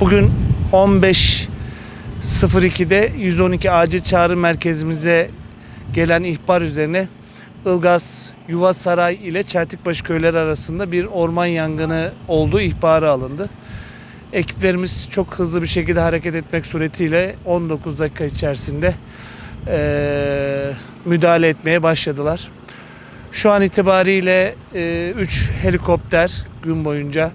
Bugün 15.02'de 112 acil çağrı merkezimize gelen ihbar üzerine Ilgaz Yuvasaray ile Çeltikbaşı köyleri arasında bir orman yangını olduğu ihbarı alındı. Ekiplerimiz çok hızlı bir şekilde hareket etmek suretiyle 19 dakika içerisinde eee, müdahale etmeye başladılar. Şu an itibariyle 3 helikopter gün boyunca e,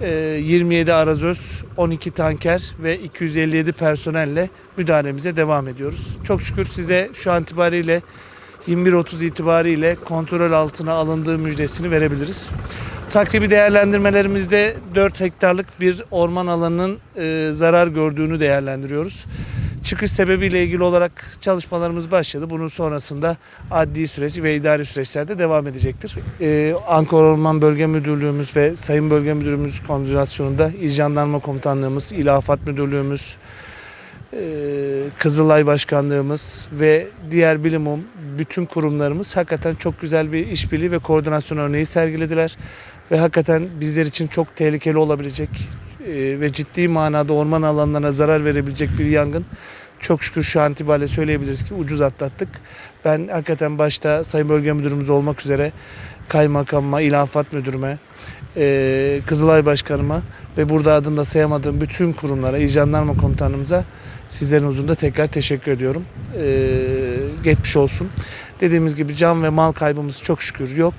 27 arazöz, 12 tanker ve 257 personelle müdahalemize devam ediyoruz. Çok şükür size şu an itibariyle 21.30 itibariyle kontrol altına alındığı müjdesini verebiliriz. Takribi değerlendirmelerimizde 4 hektarlık bir orman alanının e, zarar gördüğünü değerlendiriyoruz. Çıkış sebebiyle ilgili olarak çalışmalarımız başladı. Bunun sonrasında adli süreç ve idari süreçlerde devam edecektir. Ee, Ankara Orman Bölge Müdürlüğümüz ve Sayın Bölge Müdürümüz koordinasyonunda İl Jandarma Komutanlığımız, İl Afat Müdürlüğümüz, e, Kızılay Başkanlığımız ve diğer bilimum bütün kurumlarımız hakikaten çok güzel bir işbirliği ve koordinasyon örneği sergilediler. Ve hakikaten bizler için çok tehlikeli olabilecek ve ciddi manada orman alanlarına zarar verebilecek bir yangın. Çok şükür şu an itibariyle söyleyebiliriz ki ucuz atlattık. Ben hakikaten başta Sayın Bölge Müdürümüz olmak üzere kaymakamıma, İl Afat Müdürüme, e, Kızılay Başkanıma ve burada adını da sayamadığım bütün kurumlara, İl Jandarma Komutanımıza sizlerin huzurunda tekrar teşekkür ediyorum. E, geçmiş olsun. Dediğimiz gibi can ve mal kaybımız çok şükür yok.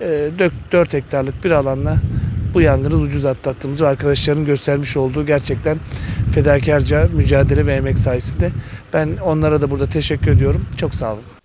E, 4 hektarlık bir alanla bu ucuz atlattığımızı ve arkadaşların göstermiş olduğu gerçekten fedakarca mücadele ve emek sayesinde ben onlara da burada teşekkür ediyorum. Çok sağ olun.